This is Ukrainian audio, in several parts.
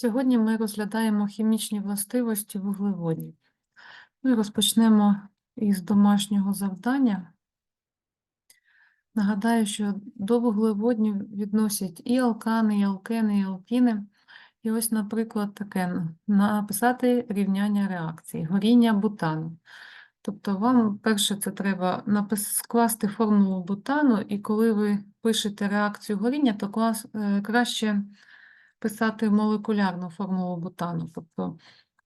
Сьогодні ми розглядаємо хімічні властивості вуглеводнів. Ми розпочнемо із домашнього завдання. Нагадаю, що до вуглеводнів відносять і алкани, і алкени, і алкіни. І ось, наприклад, таке написати рівняння реакції, горіння бутану. Тобто вам перше це треба скласти формулу бутану, і коли ви пишете реакцію горіння, то клас... е, краще писати молекулярну формулу бутану. Тобто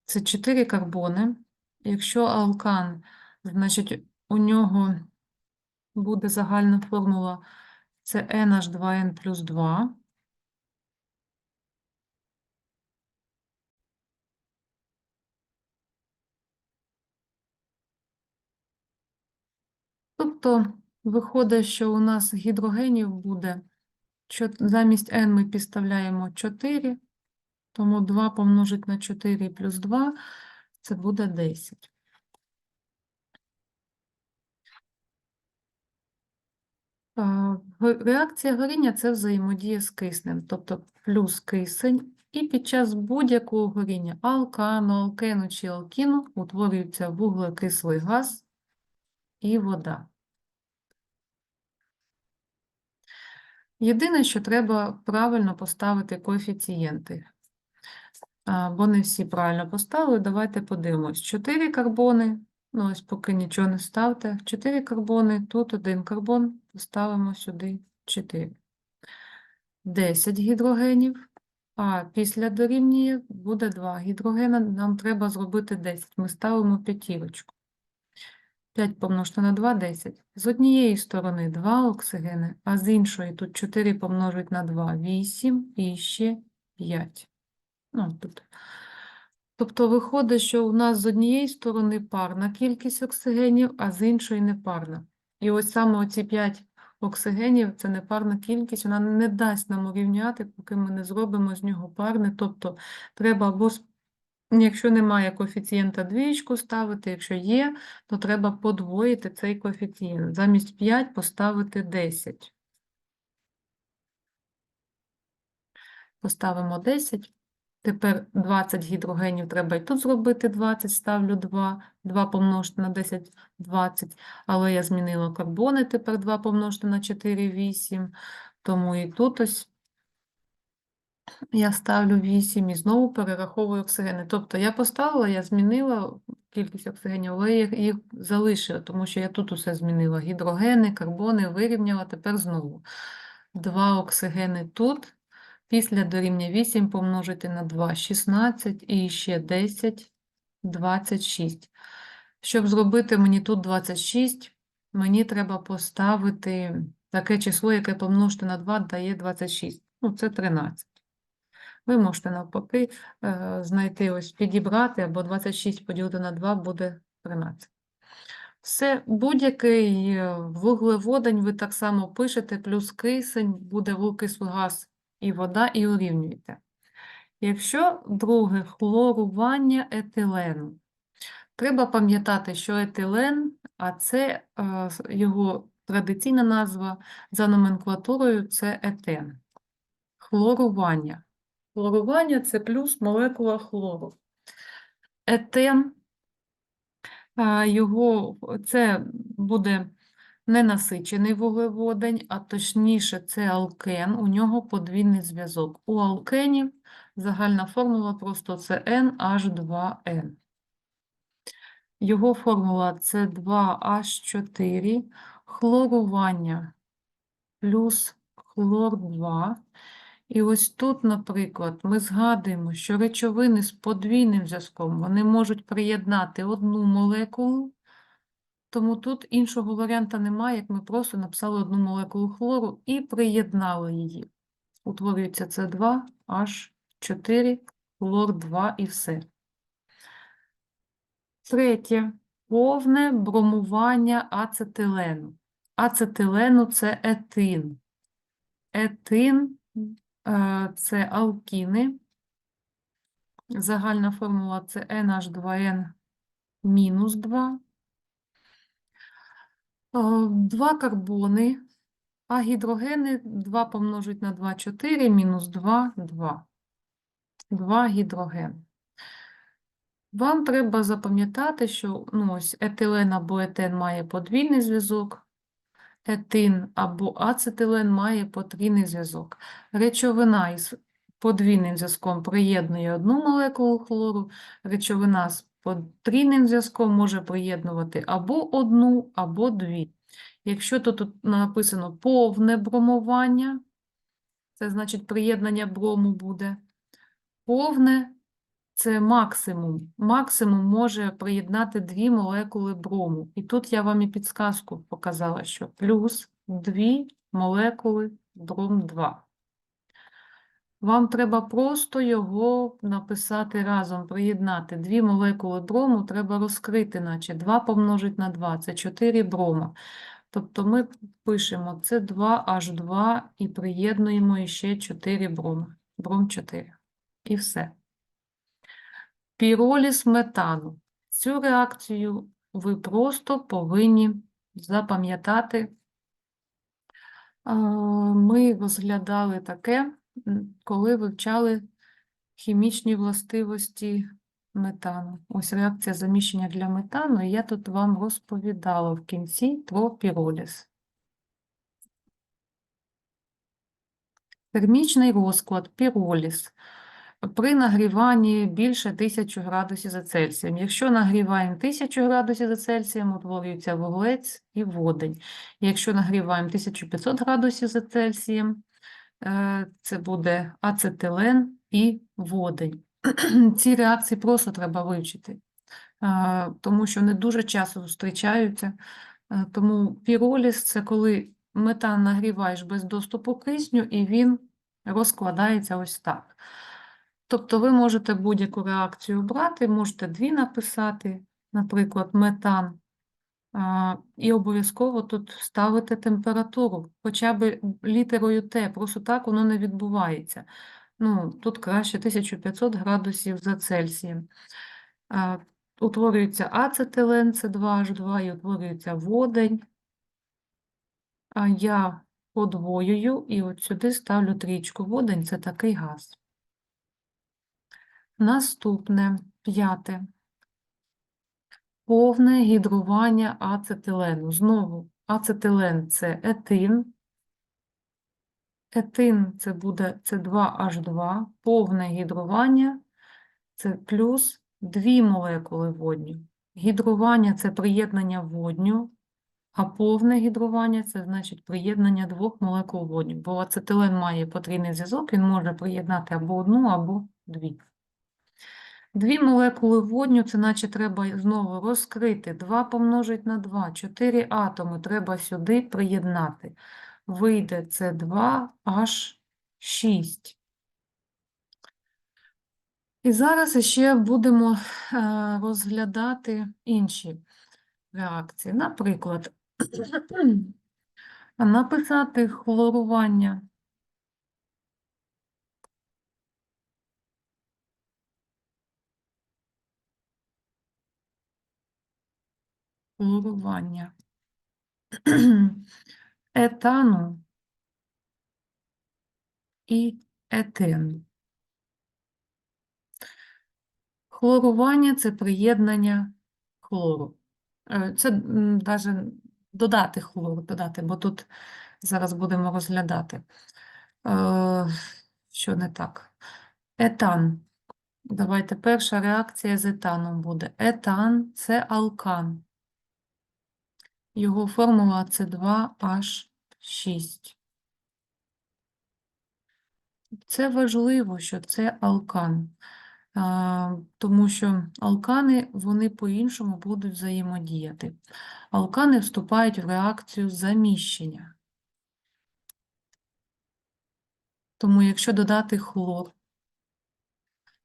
це 4 карбони. Якщо алкан, значить у нього буде загальна формула це NH2N плюс 2. Тобто виходить, що у нас гідрогенів буде, замість N ми підставляємо 4, тому 2 помножить на 4 плюс 2 це буде 10. Реакція горіння це взаємодія з киснем, тобто плюс кисень, і під час будь-якого горіння алкану, алкену чи алкіну утворюється вуглекислий газ і вода. Єдине, що треба правильно поставити коефіцієнти, бо не всі правильно поставили. Давайте подивимось. 4 карбони, ну ось поки нічого не ставте. 4 карбони, тут один карбон, поставимо сюди 4. 10 гідрогенів, а після дорівнює буде 2 гідрогена, нам треба зробити 10. Ми ставимо п'ятірочку. 5 помножити на 2 – 10. З однієї сторони 2 оксигени, а з іншої тут 4 помножить на 2 – 8 і ще 5. Ну, тут. Тобто виходить, що у нас з однієї сторони парна кількість оксигенів, а з іншої непарна. І ось саме оці 5 оксигенів – це непарна кількість, вона не дасть нам урівняти, поки ми не зробимо з нього парне. Тобто треба або, якщо немає коефіцієнта двічку ставити, якщо є, то треба подвоїти цей коефіцієнт. Замість 5 поставити 10. Поставимо 10. Тепер 20 гідрогенів треба і тут зробити 20, ставлю 2. 2 помножити на 10 – 20. Але я змінила карбони, тепер 2 помножити на 4 – 8. Тому і тут ось я ставлю 8 і знову перераховую оксигени. Тобто я поставила, я змінила кількість оксигенів, але я їх залишила, тому що я тут усе змінила. Гідрогени, карбони вирівняла, тепер знову. 2 оксигени тут. Після дорівнює 8 помножити на 2 – 16 і ще 10 – 26. Щоб зробити мені тут 26, мені треба поставити таке число, яке помножити на 2 дає 26. Ну, це 13. Ви можете навпаки е, знайти ось підібрати, або 26 поділити на 2 буде 13. Все, будь-який е, вуглеводень ви так само пишете, плюс кисень, буде вуглекислий газ і вода, і урівнюєте. Якщо друге хлорування етилену, треба пам'ятати, що етилен, а це е, його традиційна назва за номенклатурою це етен. Хлорування. Хлорування це плюс молекула хлору. Етен, його, це буде ненасичений вуглеводень, а точніше це алкен, у нього подвійний зв'язок. У алкенів загальна формула просто це NH2N. Його формула це 2H4, хлорування плюс хлор 2. І ось тут, наприклад, ми згадуємо, що речовини з подвійним зв'язком вони можуть приєднати одну молекулу, тому тут іншого варіанта немає, як ми просто написали одну молекулу хлору і приєднали її. Утворюється С2, H4, хлор 2 і все. Третє. Повне бромування ацетилену. Ацетилену – це етин. Етин це алкіни. Загальна формула – це NH2N мінус 2. Е, Два карбони, а гідрогени 2 помножить на 2 – 4, мінус 2 – 2. 2 гідроген. Вам треба запам'ятати, що ну, ось етилен або етен має подвійний зв'язок, етин або ацетилен має потрійний зв'язок. Речовина із подвійним зв'язком приєднує одну молекулу хлору, речовина з потрійним зв'язком може приєднувати або одну, або дві. Якщо тут написано повне бромування, це значить приєднання брому буде. Повне це максимум. Максимум може приєднати дві молекули брому. І тут я вам і підсказку показала, що плюс дві молекули бром 2. Вам треба просто його написати разом, приєднати. Дві молекули брому треба розкрити, наче 2 помножить на 2, це 4 брома. Тобто ми пишемо це 2H2 і приєднуємо іще 4 броми. Бром 4. І все. Піроліз метану. Цю реакцію ви просто повинні запам'ятати. Ми розглядали таке, коли вивчали хімічні властивості метану. Ось реакція заміщення для метану, і я тут вам розповідала в кінці про піроліз. Термічний розклад піроліз при нагріванні більше 1000 градусів за Цельсієм. Якщо нагріваємо 1000 градусів за Цельсієм, утворюється вуглець і водень. Якщо нагріваємо 1500 градусів за Цельсієм, е, це буде ацетилен і водень. Ці реакції просто треба вивчити, е, тому що вони дуже часто зустрічаються. Е, Тому піроліз – це коли метан нагріваєш без доступу кисню, і він розкладається ось так. Тобто ви можете будь-яку реакцію брати, можете дві написати, наприклад, метан, і обов'язково тут ставити температуру, хоча б літерою Т, просто так воно не відбувається. Ну, тут краще 1500 градусів за Цельсієм. Утворюється ацетилен, це 2H2, і утворюється водень. Я подвоюю і от сюди ставлю трічку. Водень – це такий газ. Наступне, п'яте. Повне гідрування ацетилену. Знову ацетилен – це етин. Етин – це буде це 2H2. Повне гідрування – це плюс дві молекули водню. Гідрування – це приєднання водню, а повне гідрування – це значить приєднання двох молекул водню. Бо ацетилен має потрійний зв'язок, він може приєднати або одну, або дві. Дві молекули водню, це наче треба знову розкрити. 2 помножить на 2, 4 атоми треба сюди приєднати. Вийде це 2H6. І зараз ще будемо е, розглядати інші реакції. Наприклад, написати хлорування хлорування етану і етину. Хлорування – це приєднання хлору. Е, Це навіть додати хлору, додати, бо тут зараз будемо розглядати, Е, що не так. Етан. Давайте перша реакція з етаном буде. Етан – це алкан. Його формула це 2H6. Це важливо, що це алкан, тому що алкани, вони по-іншому будуть взаємодіяти. Алкани вступають в реакцію заміщення. Тому якщо додати хлор,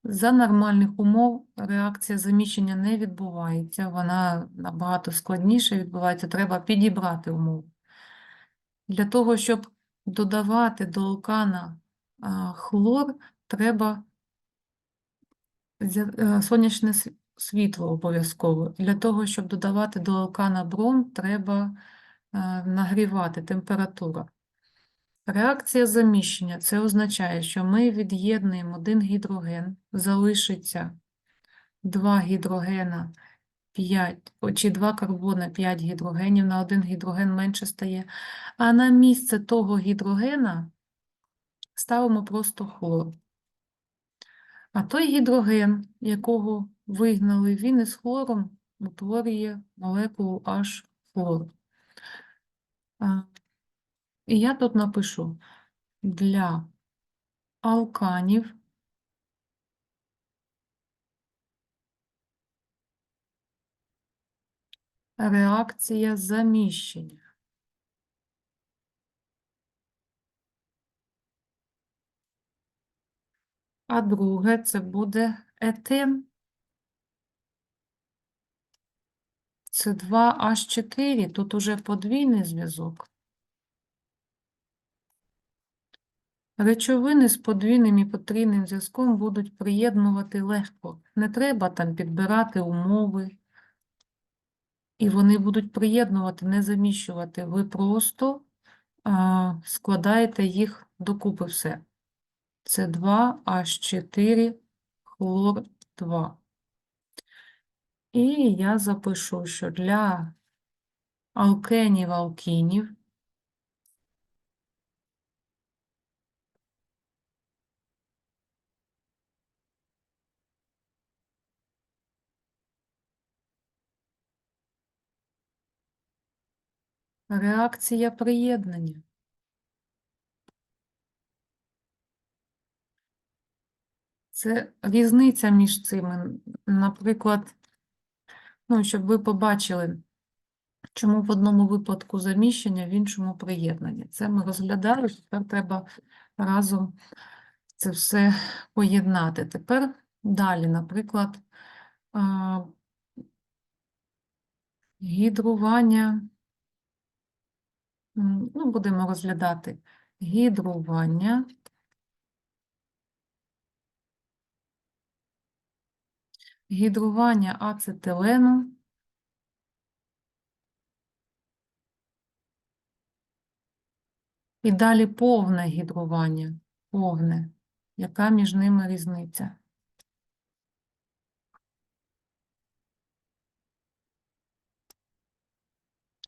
за нормальних умов реакція заміщення не відбувається, вона набагато складніше відбувається, треба підібрати умови. Для того, щоб додавати до алкана а, хлор, треба е, сонячне світло обов'язково. Для того, щоб додавати до алкана бром, треба е, нагрівати температура. Реакція заміщення це означає, що ми від'єднуємо один гідроген, залишиться два гідрогена 5, чи два карбона 5 гідрогенів, на один гідроген менше стає. А на місце того гідрогена ставимо просто хлор. А той гідроген, якого вигнали, він із хлором утворює молекулу H хлор. І я тут напишу для алканів реакція заміщення. А друге це буде етин. Це 2H4, тут уже подвійний зв'язок. Речовини з подвійним і потрійним зв'язком будуть приєднувати легко. Не треба там підбирати умови. І вони будуть приєднувати, не заміщувати. Ви просто а, складаєте їх докупи все. Це 2H4 хлор 2. І я запишу, що для алкенів реакція приєднання. Це різниця між цими. Наприклад, ну, щоб ви побачили, чому в одному випадку заміщення, в іншому приєднання. Це ми розглядали, тепер треба разом це все поєднати. Тепер далі, наприклад, гідрування. Ну, будемо розглядати гідрування. Гідрування ацетилену і далі повне гідрування. Повне. Яка між ними різниця?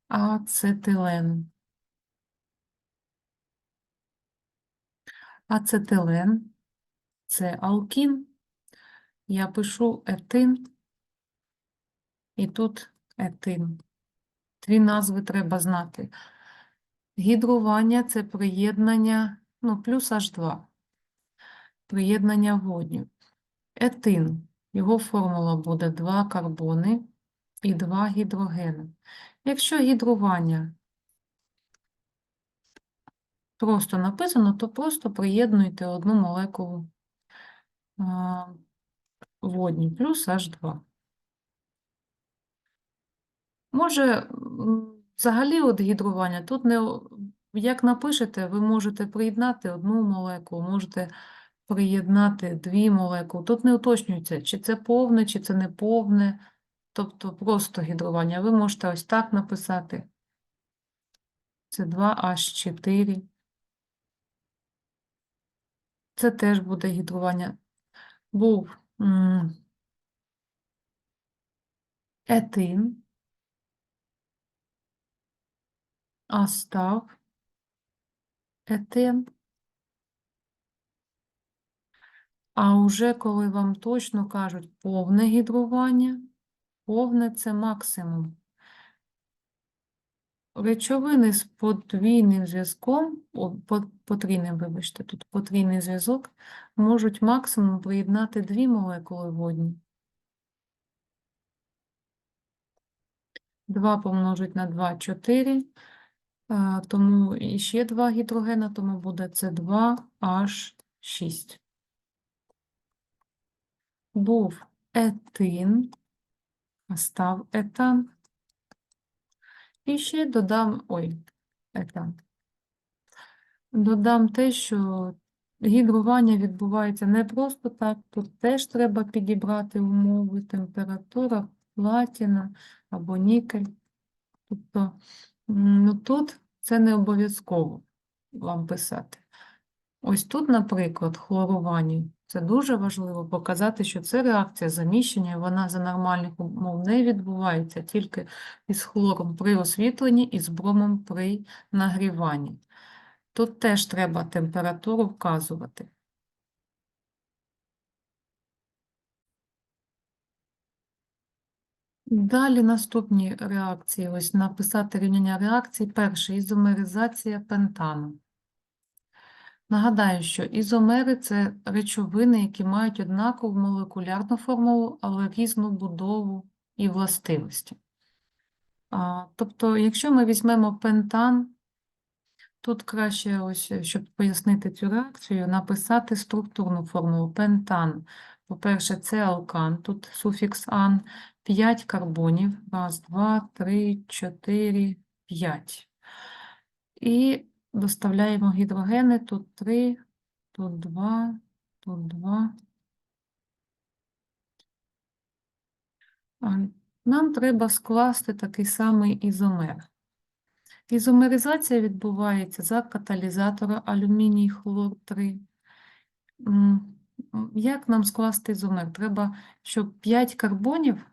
Ацетилен. Ацетилен – це алкін. Я пишу етин, і тут етин. Дві назви треба знати. Гідрування – це приєднання, ну, плюс H2. Приєднання водню. Етин. Його формула буде 2 карбони і 2 гідрогени. Якщо гідрування просто написано, то просто приєднуйте одну молекулу водні плюс H2. Може, взагалі от гідрування, тут не, як напишете, ви можете приєднати одну молекулу, можете приєднати дві молекули. Тут не уточнюється, чи це повне, чи це не повне, тобто просто гідрування. Ви можете ось так написати. Це 2H4. Це теж буде гідрування. Був етин, а став етин. А уже коли вам точно кажуть повне гідрування, повне це максимум. Речовини з подвійним зв'язком, потрійним, вибачте, тут потрійний зв'язок, можуть максимум приєднати дві молекули водні. 2 помножить на 2 – 4, тому і ще 2 гідрогена, тому буде це 2H6. Був етин, став етан. І ще додам, ой, етан. Додам те, що гідрування відбувається не просто так, тут теж треба підібрати умови, температура, платіна або нікель. Тобто, ну тут це не обов'язково. вам писати. Ось тут, наприклад, хлорування. Це дуже важливо показати, що це реакція заміщення, вона за нормальних умов не відбувається тільки із хлором при освітленні і з бромом при нагріванні. Тут теж треба температуру вказувати. Далі наступні реакції. Ось написати рівняння реакцій. Перше ізомеризація пентану. Нагадаю, що ізомери це речовини, які мають однакову молекулярну формулу, але різну будову і властивості. Тобто, якщо ми візьмемо пентан, тут краще, ось, щоб пояснити цю реакцію, написати структурну формулу пентан. По-перше, це алкан, тут суфікс ан, 5 карбонів. Раз, два, три, чотири, п'ять. І доставляємо гідрогени, тут 3, тут 2, тут 2. Нам треба скласти такий самий ізомер. Ізомеризація відбувається за каталізатора алюміній хлор 3. М, м, Як нам скласти ізомер? Треба, щоб 5 карбонів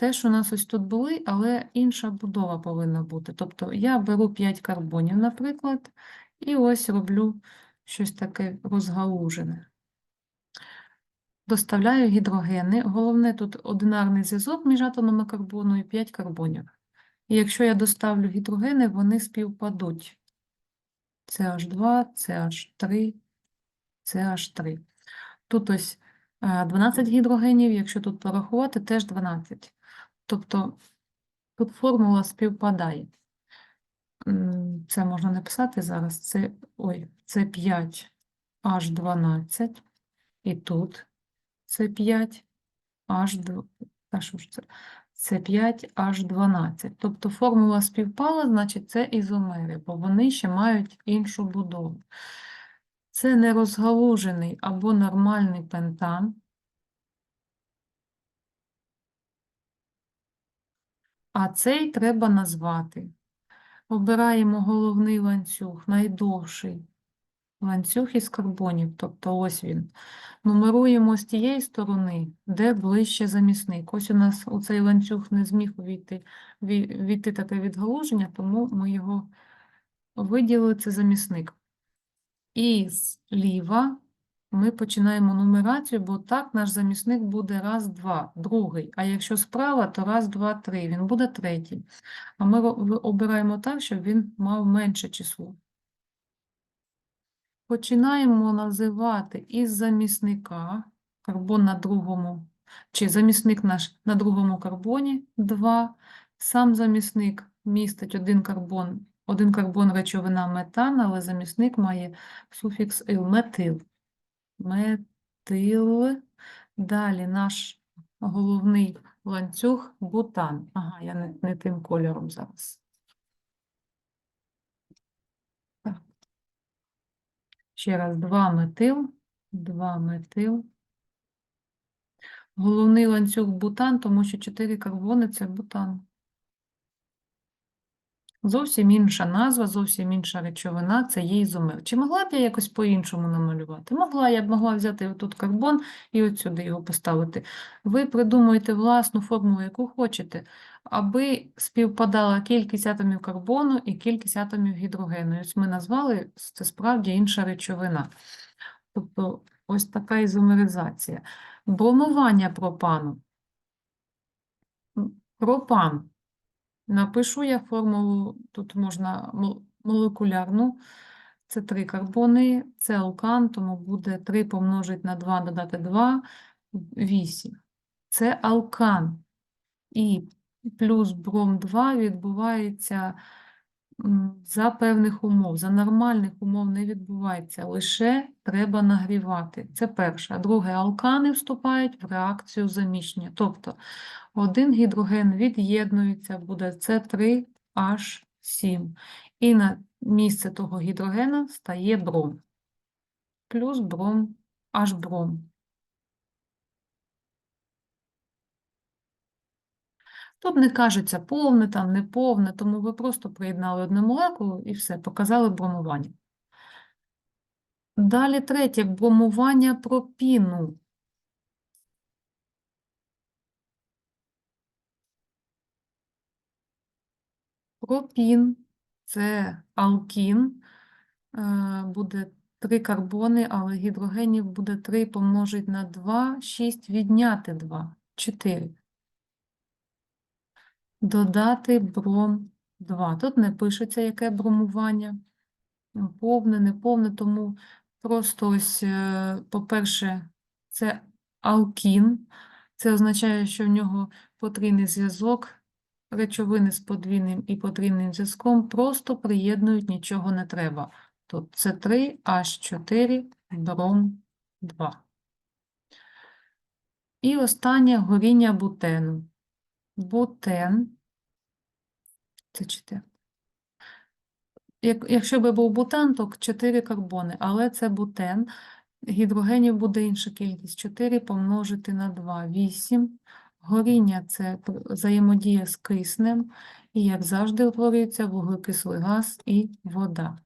теж у нас ось тут були, але інша будова повинна бути. Тобто я беру 5 карбонів, наприклад, і ось роблю щось таке розгалужене. Доставляю гідрогени. Головне тут одинарний зв'язок між атомами карбону і 5 карбонів. І якщо я доставлю гідрогени, вони співпадуть. CH2, CH3, CH3. Тут ось е, 12 гідрогенів, якщо тут порахувати, теж 12. Тобто тут формула співпадає. Це можна написати зараз. Це, ой, це 5 H12. І тут це 5 H2. Та що ж це? Це 5 H12. Тобто формула співпала, значить це ізомери, бо вони ще мають іншу будову. Це нерозгалужений або нормальний пентан. А цей треба назвати. Обираємо головний ланцюг, найдовший ланцюг із карбонів, тобто ось він. Нумеруємо з тієї сторони, де ближче замісник. Ось у нас у цей ланцюг не зміг увійти, ві- війти таке відгалуження, тому ми його виділили, це замісник. І зліва ми починаємо нумерацію, бо так наш замісник буде раз, два, другий. А якщо справа, то раз, два, три. Він буде третій. А ми обираємо так, щоб він мав менше число. Починаємо називати із замісника карбон на другому, чи замісник наш на другому карбоні 2. Сам замісник містить один карбон, один карбон речовина метан, але замісник має суфікс «ил» метил. Метил. Далі наш головний ланцюг бутан. Ага, я не, не тим кольором зараз. Так. Ще раз, 2 метил, 2 метил. Головний ланцюг бутан, тому що 4 карбони це бутан. Зовсім інша назва, зовсім інша речовина це є ізомер. Чи могла б я якось по-іншому намалювати? Могла, я б могла взяти тут карбон і от сюди його поставити. Ви придумуєте власну формулу, яку хочете, аби співпадала кількість атомів карбону і кількість атомів гідрогену. Ось ми назвали, це справді інша речовина. Тобто ось така ізомеризація. Бромування пропану. Пропан. Напишу я формулу, тут можна молекулярну, це 3 карбони, це алкан, тому буде 3 помножити на 2, додати 2, 8. Це алкан. І плюс бром 2 відбувається за певних умов. За нормальних умов не відбувається, лише треба нагрівати. Це перше. Друге, алкани вступають в реакцію заміщення. Тобто один гідроген від'єднується, буде С3H7. І на місце того гідрогена стає бром. Плюс бром, H-бром. Тут не кажеться повне, там неповне, тому ви просто приєднали одну молекулу і все, показали бромування. Далі третє бромування пропіну. Пропін це алкін, е, буде 3 карбони, але гідрогенів буде 3 помножити на 2, 6 відняти 2, 4. Додати бром 2. Тут не пишеться, яке бромування. Повне, неповне, тому просто ось, е, по-перше, це алкін. Це означає, що в нього потрійний зв'язок, речовини з подвійним і потрійним зв'язком просто приєднують, нічого не треба. Тут це 3 H4 бром 2. І останнє горіння бутену. Бутен. Це 4. Як, якщо би був бутан, то 4 карбони, але це бутен. Гідрогенів буде інша кількість. 4 помножити на 2 – 8. Горіння – це взаємодія з киснем. І, як завжди, утворюється вуглекислий газ і вода.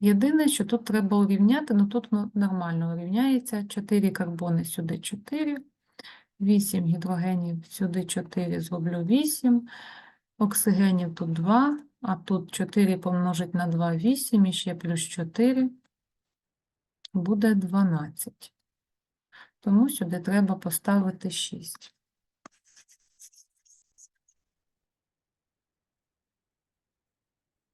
Єдине, що тут треба урівняти, ну тут ну, нормально урівняється. 4 карбони сюди 4, 8 гідрогенів сюди 4, зроблю 8. Оксигенів тут 2, а тут 4 помножить на 2 – 8, і ще плюс 4 буде 12. Тому сюди треба поставити 6.